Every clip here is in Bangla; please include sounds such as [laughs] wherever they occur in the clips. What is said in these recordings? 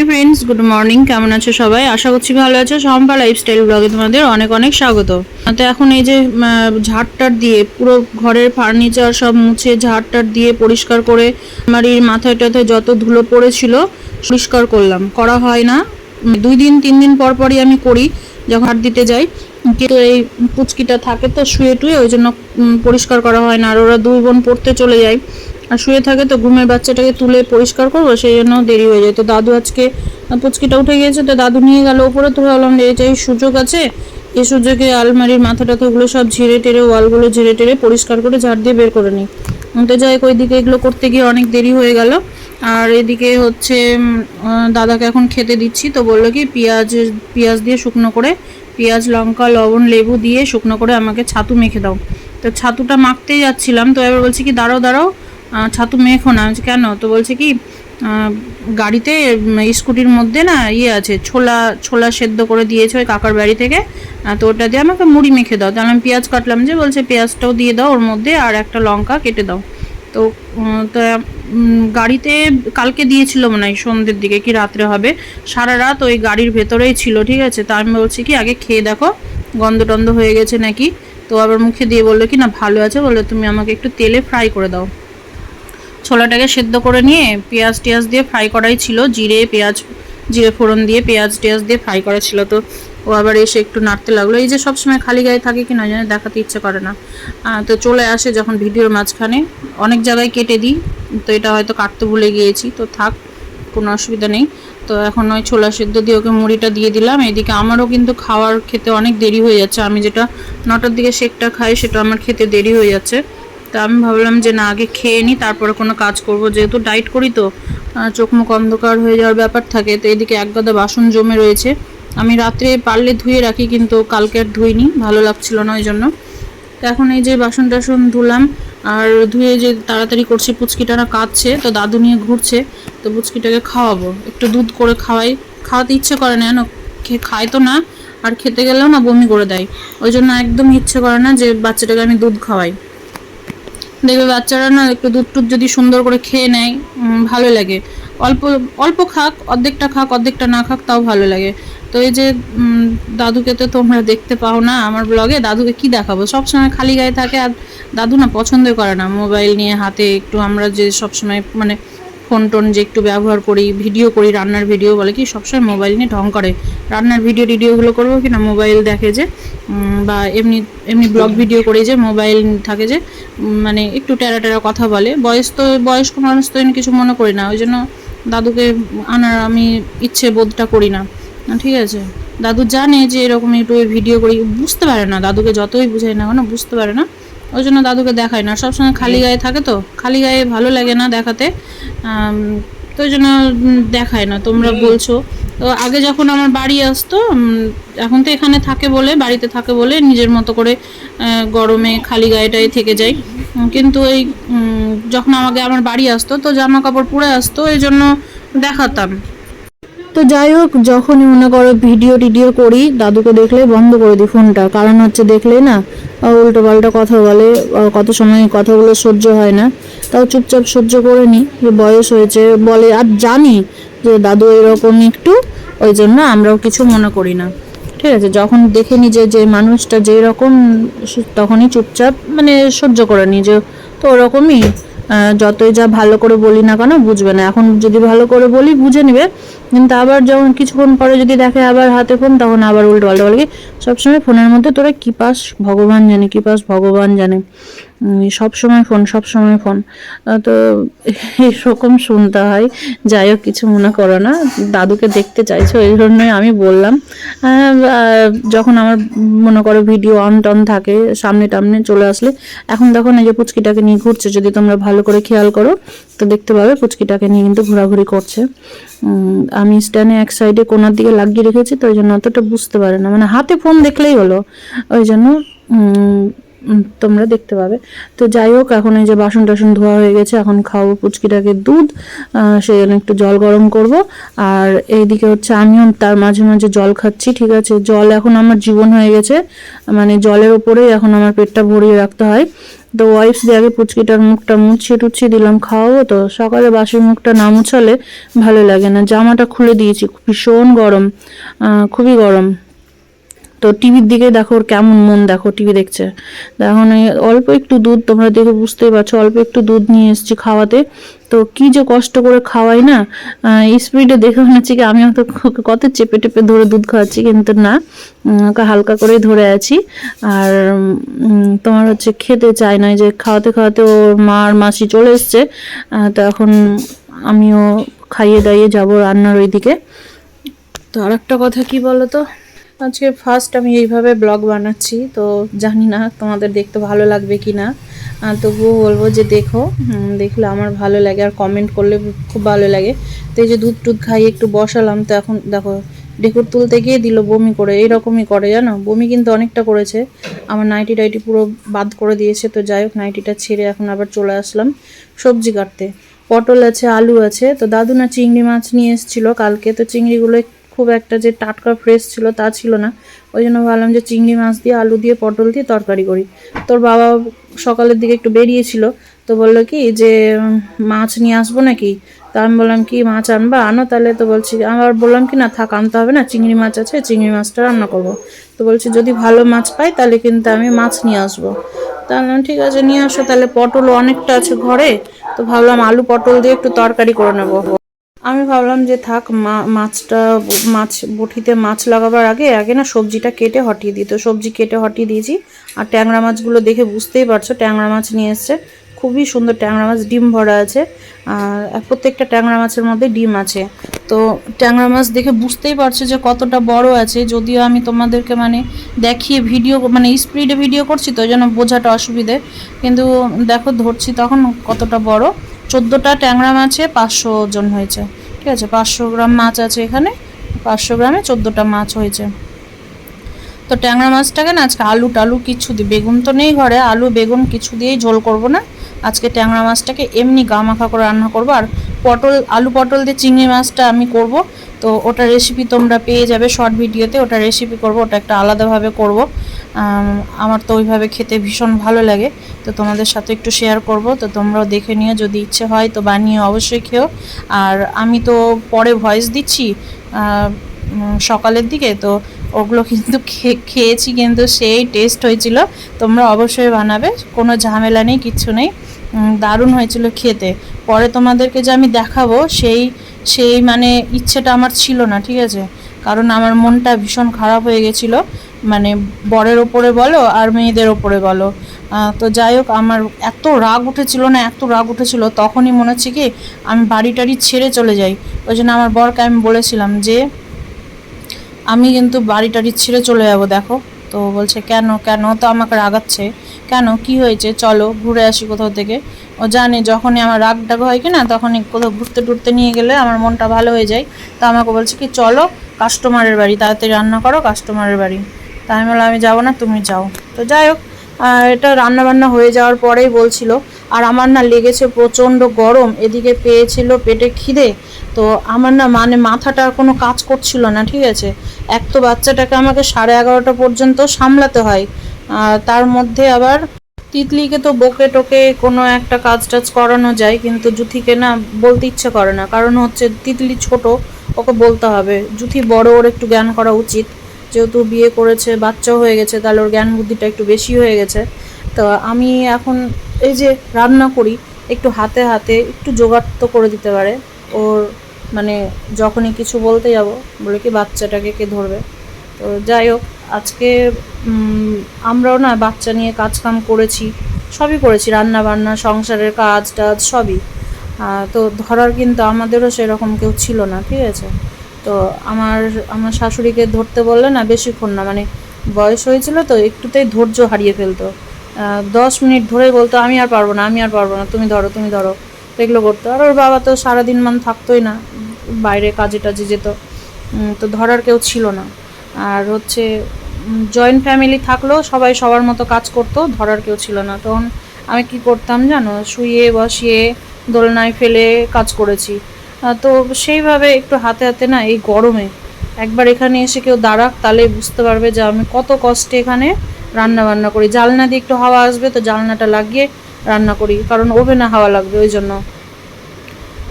হাই ফ্রেন্ডস গুড মর্নিং কেমন আছো সবাই? আশা করছি ভালো আছো। সম্পা লাইফস্টাইল ব্লগে তোমাদের অনেক অনেক স্বাগত। তো এখন এই যে ঝাড়টার দিয়ে পুরো ঘরের ফার্নিচার সব মুছে ঝাড়টার দিয়ে পরিষ্কার করে বাড়ির মাথায় টাথায় যত ধুলো পড়েছিল পরিষ্কার করলাম। করা হয় না। দুই দিন, তিন দিন পর পরই আমি করি যখন হাট দিতে যাই। কিন্তু এই পুচকিটা থাকে তো শুয়ে টুয়ে, ওই জন্য পরিষ্কার করা হয় না। আর ওরা দুই বোন পড়তে চলে যায়। আর শুয়ে থাকে তো ঘুমের বাচ্চাটাকে তুলে পরিষ্কার করব, সেই জন্য দেরি হয়ে যায়। তো দাদু আজকে পুচকিটা উঠে গিয়েছে তো দাদু নিয়ে গেল ওপরে, তো ভাবলাম যে এটাই সুযোগ আছে। এই সুযোগে আলমারির মাথা টাথাগুলো সব ঝেড়ে টেরে ওয়ালগুলো ঝেড়ে টেরে পরিষ্কার করে ঝাড় দিয়ে বের করে নিই। তো যাই ওই দিকে এগুলো করতে গিয়ে অনেক দেরি হয়ে গেল। আর এদিকে হচ্ছে দাদাকে এখন খেতে দিচ্ছি, তো বলল কি, পেঁয়াজ পেঁয়াজ দিয়ে শুকনো করে, পেঁয়াজ, লঙ্কা, লবণ, লেবু দিয়ে শুকনো করে আমাকে ছাতু মেখে দাও। তো ছাতুটা মাখতেই যাচ্ছিলাম, তো এবার বলছি কি, দাঁড়াও দাঁড়াও ছাতু মেখো না। কেন? তো বলছে কি গাড়িতে স্কুটির মধ্যে না ইয়ে আছে, ছোলা ছোলা সেদ্ধ করে দিয়েছে ওই কাকার বাড়ি থেকে। তো ওটা দিয়ে আমাকে মুড়ি মেখে দাও। তাহলে আমি পেঁয়াজ কাটলাম যে, বলছে পেঁয়াজটাও দিয়ে দাও ওর মধ্যে আর একটা লঙ্কা কেটে দাও। তো তো গাড়িতে কালকে দিয়েছিল মনে হয়, সন্ধ্যের দিকে কি রাত্রে হবে। সারা রাত ওই গাড়ির ভেতরেই ছিল, ঠিক আছে? তা আমি বলছি কি, আগে খেয়ে দেখো গন্ধ টন্ধ হয়ে গেছে নাকি? তো আবার মুখে দিয়ে বলল কি, না, ভালো আছে। বলল, তুমি আমাকে একটু তেলে ফ্রাই করে দাও। ছোলাটাকে সেদ্ধ করে নিয়ে পেঁয়াজ টেয়াজ দিয়ে ফ্রাই করাই ছিল। জিরে, পেঁয়াজ, জিরে ফোড়ন দিয়ে পেঁয়াজ টেয়াজ দিয়ে ফ্রাই করা ছিল তো। ও আবার এসে একটু নাড়তে লাগল। এই যে সবসময় খালি গায়ে থাকে কি না জানি, দেখাতে ইচ্ছে করে না। তো চলে আসে যখন ভিডিওর মাঝখানে। অনেক জায়গায় কেটে দিই, তো এটা হয়তো কাটতে ভুলে গিয়েছি। তো থাক, কোনো অসুবিধা নেই। তো এখন ওই ছোলা সেদ্ধ দিয়ে ওকে মুড়িটা দিয়ে দিলাম। এদিকে আমারও কিন্তু খাওয়ার খেতে অনেক দেরি হয়ে যাচ্ছে। আমি যেটা নটার দিকে শেকটা খাই, সেটা আমার খেতে দেরি হয়ে যাচ্ছে। তা আমি ভাবলাম যে না, আগে খেয়ে নিই তারপরে কোনো কাজ করব। যেহেতু ডাইট করি তো চোখ মুখ অন্ধকার হয়ে যাওয়ার ব্যাপার থাকে, তো এদিকে এক গাদা বাসন জমে রয়েছে। আমি রাত্রে পারলে ধুয়ে রাখি, কিন্তু কালকে আর ধুইনি, ভালো লাগছিল না ওই জন্য। তো এখন এই যে বাসন টাসন ধুলাম, আর ধুয়ে যে তাড়াতাড়ি করছি, পুচকিটা না কাঁদছে, তো দাদু নিয়ে ঘুরছে, তো পুচকিটাকে খাওয়াবো। একটু দুধ করে খাওয়াই, খাওয়াতে ইচ্ছে করে না খায় তো না, আর খেতে গেলেও না বমি করে দেয়। ওই জন্য একদম ইচ্ছে করে না যে বাচ্চাটাকে আমি দুধ খাওয়াই। দেখবে বাচ্চারা না একটু দুধ টুধ যদি সুন্দর করে খেয়ে নেয় ভালো লাগে। অল্প অল্প খাক, অর্ধেকটা খাক, অর্ধেকটা না খাক, তাও ভালো লাগে। তো এই যে দাদুকে তো তোমরা দেখতে পাও না আমার ব্লগে, দাদুকে কি দেখাবো? সবসময় খালি গায়ে থাকে আর দাদু না পছন্দ করে না। মোবাইল নিয়ে হাতে একটু আমরা যে সবসময় মানে ফোন টোন যে একটু ব্যবহার করি ভিডিও করি, রান্নার ভিডিও বলে কি, সবসময় মোবাইল নিয়ে ঢং করে। রান্নার ভিডিও টিডিওগুলো করব কি না মোবাইল দেখে যে বা এমনি এমনি ব্লগ ভিডিও করে যে মোবাইল থাকে যে মানে একটু টেরা টেরা কথা বলে। বয়স তো, বয়স্ক মানুষ তো কিছু মনে করি না, ওই জন্য দাদুকে আনার আমি ইচ্ছে বোধটা করি না। ঠিক আছে? দাদু জানে যে এরকম একটু ভিডিও করি, বুঝতে পারে না। দাদুকে যতই বুঝাই না কেন, বুঝতে পারে না। ওই জন্য দাদুকে দেখায় না। সবসময় খালি গায়ে থাকে তো। খালি গায়ে ভালো লাগে না দেখাতে। তো ওই জন্য দেখায় না তোমরা বলছো। তো আগে যখন আমার বাড়ি আসতো এখন তো এখানে থাকে বলে বাড়িতে থাকে বলে নিজের মতো করে গরমে খালি গায়েটাই থেকে যাই কিন্তু এই যখন আমাকে আমার বাড়ি আসতো তো জামা কাপড় পরে আসতো এই জন্য দেখাতাম। তো যাই হোক, যখনই মনে করো ভিডিও টিডিও করি, দাদুকে দেখলে বন্ধ করে দিই ফোনটা। কারণ হচ্ছে দেখলে না উল্টো পাল্টা কথা বলে কত সময় কথাগুলো সহ্য হয় না। তাও চুপচাপ সহ্য করে নিই, যে বয়স হয়েছে বলে আর জানি যে দাদু এরকম একটু, ওই জন্য আমরাও কিছু মনে করি না। ঠিক আছে, যখন দেখে নি যে যে মানুষটা যেরকম, তখনই চুপচাপ মানে সহ্য করে নি যে, তো ওরকমই যতই যা ভালো করে বলি না কেন বুঝবে না। এখন যদি ভালো করে বলি, বুঝে নিবে। কিন্তু আবার যখন কিছুক্ষণ পরে যদি দেখে আবার হাতে ফোন তখন আবার উল্টো পাল্টা বলে সবসময় ফোনের মধ্যে তোরা কি পাস? ভগবান জানে, কি পাস? ভগবান জানে। সব সময় ফোন, সব সময় ফোন। তো [laughs] এরকম শুনতে হয়। যাই হোক, কিছু মনে করো না। দাদুকে দেখতে চাইছো, এই জন্যই আমি বললাম। যখন আমার মনে করো ভিডিও অন টন থাকে, সামনে টামনে চলে আসলে, এখন দেখো এই যে পুচকিটাকে নিয়ে ঘুরছে। যদি তোমরা ভালো করে খেয়াল করো, তো দেখতে পাবে পুচকিটাকে নিয়ে কিন্তু ঘোরাঘুরি করছে। আমি স্ট্যান্ডে এক সাইডে কোনার দিকে লাগিয়ে রেখেছি, তো ওই জন্য অতটা বুঝতে পারে না। মানে হাতে ফোন দেখলেই হলো। ওই জন্য তোমরা দেখতে পাবে। তো যাই হোক, এখন এই যে বাসন টাসন ধোয়া হয়ে গেছে, এখন খাওয়াবো পুচকিটাকে দুধ সেই জন্য একটু জল গরম করব। আর এইদিকে হচ্ছে আমিও তার মাঝে মাঝে জল খাচ্ছি, ঠিক আছে? জল এখন আমার জীবন হয়ে গেছে মানে জলের ওপরেই এখন আমার পেটটা ভরিয়ে রাখতে হয়। তো ওয়াইফস দিয়ে আগে পুচকিটার মুখটা মুছিয়ে টুছিয়ে দিলাম, খাওয়াবো তো। সকালে বাসির মুখটা না মুছালে ভালো লাগে না। জামাটা খুলে দিয়েছি, ভীষণ গরম খুবই গরম। তো টিভির দিকে দেখো ওর কেমন মন, দেখো টিভি দেখছে। এখন অল্প একটু দুধ তোমরা দেখে বুঝতেই পারছ, অল্প একটু দুধ নিয়ে এসেছি খাওয়াতে। তো কি যে কষ্ট করে খাওয়াই না? স্পিডে দেখে মনে হচ্ছে কি আমি হয়তো কত চেপে টেপে ধরে দুধ খাওয়াচ্ছি, কিন্তু না ওকে হালকা করেই ধরে আছি। আর তোমার হচ্ছে খেতে চায় না যে খাওয়াতে খাওয়াতে ওর মা আর মাসি চলে এসছে। তো এখন আমিও খাইয়ে দাইয়ে যাব রান্নার ওইদিকে। তো আর একটা কথা কি বলো তো আজকে ফার্স্ট আমি এইভাবে ব্লগ বানাচ্ছি, তো জানি না তোমাদের দেখতে ভালো লাগবে কি না তবুও বলব যে দেখো দেখলে আমার ভালো লাগে আর কমেন্ট করলে খুব ভালো লাগে। তো এই যে দুধ টুধ খাইয়ে একটু বসালাম, তো এখন দেখো ডেকুর তুলতে গিয়ে দিল বমি করে, এইরকমই করে, জানো? বমি কিন্তু অনেকটা করেছে। আমার নাইটি টাইটি পুরো বাদ করে দিয়েছে, তো যাই হোক, নাইটিটা ছেড়ে এখন আবার চলে আসলাম সবজি কাটতে। পটল আছে, আলু আছে, তো দাদু না চিংড়ি মাছ নিয়ে এসেছিল কালকে, তো চিংড়িগুলো খুব একটা যে টাটকা ফ্রেশ ছিল তা ছিল না। ওই জন্য ভাবলাম যে চিংড়ি মাছ দিয়ে আলু দিয়ে পটল দিয়ে তরকারি করি। তোর বাবা সকালের দিকে একটু বেরিয়েছিল তো বলল কি যে মাছ নিয়ে আসব নাকি? তা আমি বললাম কি মাছ আনবা? আনো তাহলে। তো বলছি আবার বললাম কি না থাক আনতে হবে না চিংড়ি মাছ আছে চিংড়ি মাছটা রান্না করব। তো বলছি যদি ভালো মাছ পাই তাহলে কিন্তু আমি মাছ নিয়ে আসব। তা আমি বললাম, ঠিক আছে নিয়ে আসো তাহলে পটল অনেকটা আছে ঘরে। তো ভাবলাম আলু পটল দিয়ে একটু তরকারি করে নেব। আমি ভাবলাম যে থাক মাছটা, মাছ, বটিতে মাছ লাগাবার আগে আগে না সবজিটা কেটে হটিয়ে দিই। তো সবজি কেটে হটিয়ে দিয়েছি, আর ট্যাংরা মাছগুলো দেখে বুঝতেই পারছ, ট্যাংরা মাছ নিয়ে এসছে। খুবই সুন্দর ট্যাংরা মাছ, ডিম ভরা আছে। আর প্রত্যেকটা ট্যাংরা মাছের মধ্যে ডিম আছে। তো ট্যাংরা মাছ দেখে বুঝতেই পারছ যে কতটা বড় আছে। যদিও আমি তোমাদেরকে মানে দেখিয়ে ভিডিও মানে স্পিডে ভিডিও করছি, তো জন্য বোঝাটা অসুবিধে। কিন্তু দেখো, ধরছি তখন কতটা বড়। চোদ্দোটা ট্যাংরা মাছে পাঁচশো ওজন হয়েছে। ঠিক আছে, পাঁচশো গ্রাম মাছ আছে এখানে, পাঁচশো গ্রামে চোদ্দোটা মাছ হয়েছে। তো ট্যাংরা মাছটাকে না আজকে আলু টালু কিছু দিই বেগুন তো নেই ঘরে, আলু, বেগুন কিছু দিয়েই ঝোল করব না। আজকে ট্যাংরা মাছটাকে এমনি গা মাখা করে রান্না করব। আর পটল, আলু পটল দিয়ে চিংড়ি মাছটা আমি করব। তো ওটা রেসিপি তোমরা পেয়ে যাবে শর্ট ভিডিওতে ওটা রেসিপি করব, ওটা একটা আলাদাভাবে করব। আমার তো ওইভাবে খেতে ভীষণ ভালো লাগে। তো তোমাদের সাথে একটু শেয়ার করব। তো তোমরাও দেখে নিও, যদি ইচ্ছে হয় তো বানিয়ে অবশ্যই খেও। আর আমি তো পরে ভয়েস দিচ্ছি সকালের দিকে, তো ওগুলো কিন্তু খেয়েছি কিন্তু সেই টেস্ট হয়েছিল। তোমরা অবশ্যই বানাবে, কোনো ঝামেলা নেই, কিচ্ছু নেই। দারুণ হয়েছিল খেতে। পরে তোমাদেরকে যে আমি দেখাবো, সেই সেই মানে ইচ্ছেটা আমার ছিল না, ঠিক আছে? কারণ আমার মনটা ভীষণ খারাপ হয়ে গেছিল। মানে বরের ওপরে বলো আর মেয়েদের ওপরে বলো। তো যাই হোক, আমার এত রাগ উঠেছিল না, এত রাগ উঠেছিল, তখনই মনে হচ্ছে কি আমি বাড়ি টাড়ি ছেড়ে চলে যাই। ওই জন্য আমার বরকে আমি বলেছিলাম যে, আমি কিন্তু বাড়ি টাড়ি ছেড়ে চলে যাব, দেখো। তো বলছে, কেন কেন? তো আমাকে রাগাচ্ছে। কেন? কি হয়েছে? চলো, ঘুরে আসি কোথাও থেকে। ও জানে, যখনই আমার রাগ ডাগ হয় কি না তখনই কোথাও ঘুরতে টুরতে নিয়ে গেলে আমার মনটা ভালো হয়ে যায়। তো আমাকে বলছে কি, চলো কাস্টমারের বাড়ি, তাড়াতাড়ি রান্না করো কাস্টমারের বাড়ি। তাই আমি বললাম, আমি যাব না, তুমি যাও। তো যাই হোক এটা রান্না বান্না হয়ে যাওয়ার পরেই বলছিল, আর আমার না লেগেছে প্রচণ্ড গরম, এদিকে পেয়েছিল পেটে খিদে। তো আমার না মানে মাথাটা কোনো কাজ করছিল না, ঠিক আছে? এক তো বাচ্চাটাকে আমাকে সাড়ে এগারোটা পর্যন্ত সামলাতে হয় তার মধ্যে আবার তিতলিকে তো বকে টোকে কোনো একটা কাজ টাজ করানো যায়, কিন্তু জুথিকে না বলতে ইচ্ছে করে না, কারণ হচ্ছে তিতলি ছোট ওকে বলতে হবে। জুথি বড়, ওর একটু জ্ঞান করা উচিত। যেহেতু বিয়ে করেছে, বাচ্চাও হয়ে গেছে, তাহলে ওর জ্ঞান বুদ্ধিটা একটু বেশি হয়ে গেছে। তো আমি এখন এই যে রান্না করি, একটু হাতে হাতে একটু জোগাড় তো করে দিতে পারে। ওর মানে যখনই কিছু বলতে যাব, বলে কি বাচ্চাটাকে কে ধরবে। তো যাই হোক, আজকে আমরাও না বাচ্চা নিয়ে কাজ কাম করেছি। সবই করেছি রান্না বান্না সংসারের কাজ টাজ সবই। তো ধরার কিন্তু আমাদেরও সেরকম কেউ ছিল না, ঠিক আছে? তো আমার আমার শাশুড়িকে ধরতে বললে না বেশিক্ষণ না মানে বয়স হয়েছিল তো একটুতেই ধৈর্য হারিয়ে ফেলতো। দশ মিনিট ধরে বলতো, আমি আর পারব না, আমি আর পারব না, তুমি ধরো তুমি ধরো। এগুলো করতো। আর ওর বাবা তো সারাদিন মান থাকতোই না, বাইরে কাজে টাজে যেত। তো ধরার কেউ ছিল না। আর হচ্ছে জয়েন্ট ফ্যামিলি থাকলেও সবাই সবার মতো কাজ করতো, ধরার কেউ ছিল না। তখন আমি কি করতাম জানো, শুয়ে বসিয়ে দোলনায় ফেলে কাজ করেছি। তো সেইভাবে একটু হাতে হাতে না এই গরমে একবার এখানে এসে কেউ দাঁড়াক, তাহলে বুঝতে পারবে যে আমি কত কষ্টে এখানে রান্না বান্না করি। জালনা দিয়ে একটু হাওয়া আসবে তো জালনাটা লাগিয়ে রান্না করি, কারণ ওভেনে হাওয়া লাগবে ওই জন্য।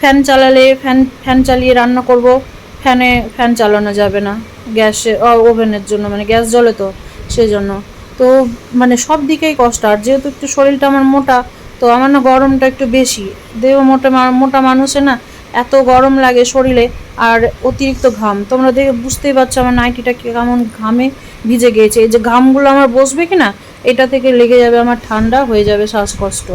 ফ্যান চালালে ফ্যান ফ্যান চালিয়ে রান্না করব, ফ্যানে ফ্যান চালানো যাবে না। গ্যাসে ওভেনের জন্য মানে গ্যাস জ্বলে তো সেই জন্য তো মানে সব দিকেই কষ্ট, আর যেহেতু একটু শরীরটা আমার মোটা তো আমার না গরমটা একটু বেশি। দেহ মোটা মোটা মানুষে না এত গরম লাগে শরীরে আর অতিরিক্ত ঘাম। তোমরা দেখে, বুঝতেই পারছ আমার নাইটিটা কেমন ঘামে ভিজে গিয়েছে। এই যে ঘামগুলো আমার বসবে কি না, এটা থেকে লেগে যাবে আমার ঠান্ডা, হয়ে যাবে শ্বাসকষ্ট।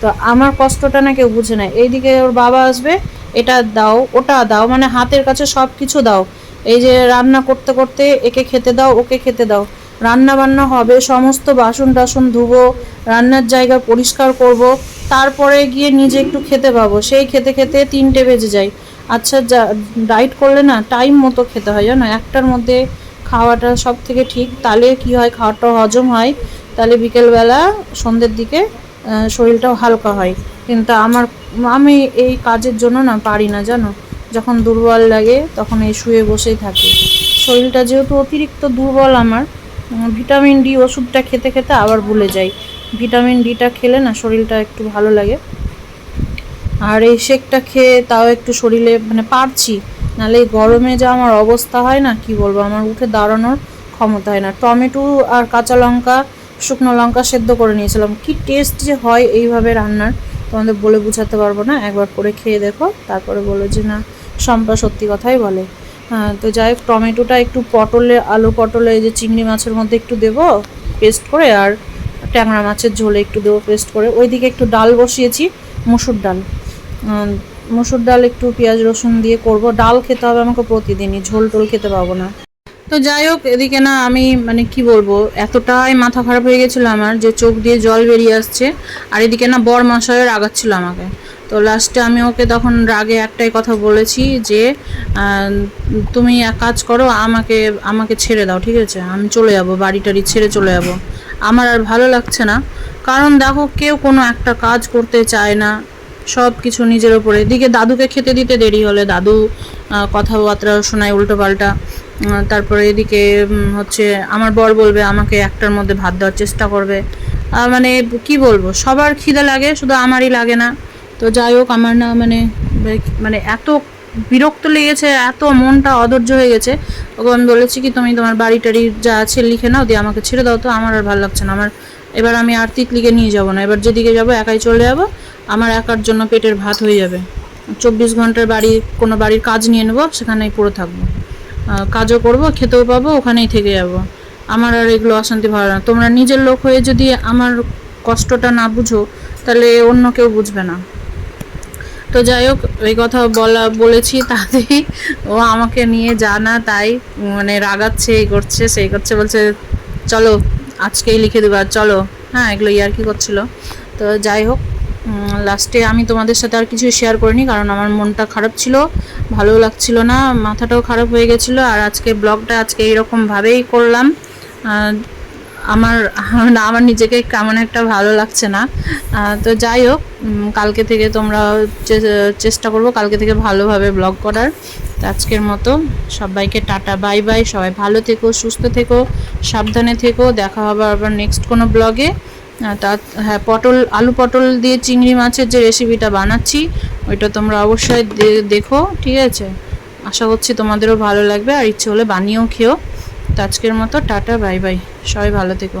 তো আমার কষ্টটা না কেউ বুঝে না এইদিকে ওর বাবা আসবে, এটা দাও, ওটা দাও মানে হাতের কাছে সব কিছু দাও। এই যে রান্না করতে করতে একে খেতে দাও, ওকে খেতে দাও। রান্না বান্না হবে, সমস্ত বাসন টাসন ধুবো, রান্নার জায়গা পরিষ্কার করব, তারপরে গিয়ে নিজে একটু খেতে পাবো। সেই খেতে খেতে তিনটে বেজে যায়। আচ্ছা যা, ডায়েট করলে না টাইম মতো খেতে হয়, জানো? একটার মধ্যে খাওয়াটা সব থেকে ঠিক। তাহলে কি হয়? খাওয়াটা হজম হয়। তাহলে বিকেলবেলা সন্ধ্যের দিকে শরীরটাও হালকা হয়। কিন্তু আমার, আমি এই কাজের জন্য না পারি না, জানো? যখন দুর্বল লাগে, তখন এই শুয়ে বসেই থাকি। শরীরটা যেহেতু অতিরিক্ত দুর্বল আমার ভিটামিন ডি ওষুধটা খেতে খেতে আবার ভুলে যাই। ভিটামিন ডিটা খেলে না শরীরটা একটু ভালো লাগে। আর এই শেকটা খেয়ে তাও একটু শরীরে মানে পারছি, নাহলে এই গরমে যা আমার অবস্থা হয় না, কি বলব, আমার উঠে দাঁড়ানোর ক্ষমতা হয় না। টমেটো আর কাঁচা লঙ্কা, শুকনো লঙ্কা সেদ্ধ করে নিয়েছিলাম। কি টেস্ট যে হয় এইভাবে রান্নার, তোমাদের বলে বোঝাতে পারব না। একবার করে খেয়ে দেখো, তারপরে বলো যে না, শম্পা সত্যি কথাই বলে। তো যাই হোক, টমেটোটা একটু পটলে, আলু পটলে যে চিংড়ি মাছের মধ্যে একটু দেবো পেস্ট করে, আর ট্যাংরা মাছের ঝোলে একটু দেবো পেস্ট করে। ওই দিকে একটু ডাল বসিয়েছি, মুসুর ডাল। মুসুর ডাল একটু পেঁয়াজ রসুন দিয়ে করব। ডাল খেতে হবে আমাকে প্রতিদিনই ঝোল টোল খেতে পাবো না। তো যাই হোক, এদিকে না আমি মানে কি বলব, এতটাই মাথা খারাপ হয়ে গেছিল আমার যে চোখ দিয়ে জল বেরিয়ে আসছে। আর এদিকে না বর মশাইও রাগাচ্ছিল আমাকে। তো লাস্টে আমি ওকে তখন রাগে একটাই কথা বলেছি যে তুমি এক কাজ করো, আমাকে আমাকে ছেড়ে দাও, ঠিক আছে? আমি চলে যাব, বাড়ি টাড়ি ছেড়ে চলে যাব। আমার আর ভালো লাগছে না। কারণ দেখো, কেউ কোনো একটা কাজ করতে চায় না। সব কিছু নিজের ওপরে এদিকে দাদুকে খেতে দিতে দেরি হলে দাদু কথাবার্তা শোনায় উল্টো পাল্টা তারপরে এদিকে হচ্ছে আমার বর বলবে আমাকে একটার মধ্যে ভাত দেওয়ার চেষ্টা করবে। মানে কি বলব, সবার খিদে লাগে, শুধু আমারই লাগে না। তো যাই হোক, আমার না মানে মানে এত বিরক্ত লেগেছে, এত মনটা অধৈর্য হয়ে গেছে। ওকে আমি বলেছি কি, তুমি তোমার বাড়ি টাড়ি যা আছে লিখে নাও, দিয়ে আমাকে ছেড়ে দাও তো, আমার আর ভালো লাগছে না। আমার, এবার আমি আর তিতলিকে নিয়ে যাব না। এবার যেদিকে যাব, একাই চলে যাব। আমার একার জন্য পেটের ভাত হয়ে যাবে। চব্বিশ ঘণ্টার বাড়ি, কোনো বাড়ির কাজ নিয়ে নেব, সেখানেই পড়ে থাকব। কাজও করব, খেতেও পাবো, ওখানেই থেকে যাব। আমার আর এগুলো অশান্তি ভালো না। তোমরা নিজের লোক হয়ে যদি আমার কষ্টটা না বুঝো, তাহলে অন্য কেউ বুঝবে না। তো যাই হোক, এই কথা বলা, বলেছি তাতেই ও আমাকে নিয়ে জানা তাই মানে রাগাচ্ছে, এই করছে, সেই করছে, বলছে, চলো, আজকেই লিখে দেবো চলো। হ্যাঁ এগুলো ইয়ার কি করছিল। তো যাই হোক লাস্টে আমি তোমাদের সাথে আর কিছু শেয়ার করিনি, কারণ আমার মনটা খারাপ ছিল, ভালো লাগছিল না, মাথাটাও খারাপ হয়ে গেছিল, আর আজকে ব্লগটা আজকে এইরকমভাবেই করলাম। আমার না, আমার নিজেকে কেমন একটা ভালো লাগছে না। তো যাই হোক কালকে থেকে তোমরা চেষ্টা করব কালকে থেকে ভালোভাবে ব্লগ করার। তো আজকের মতো, সবাইকে টাটা বাই বাই সবাই ভালো থেকো, সুস্থ থেকো, সাবধানে থেকো, দেখা হবে আবার নেক্সট কোনো ব্লগে তা হ্যাঁ পটল, আলু পটল দিয়ে চিংড়ি মাছের যে রেসিপিটা বানাচ্ছি, ওইটা তোমরা অবশ্যই দেখো, ঠিক আছে? আশা করছি তোমাদেরও ভালো লাগবে, আর ইচ্ছে হলে বানিয়েও খেও। তো আজকের মতো, টাটা, বাই বাই। সবাই ভালো থেকো।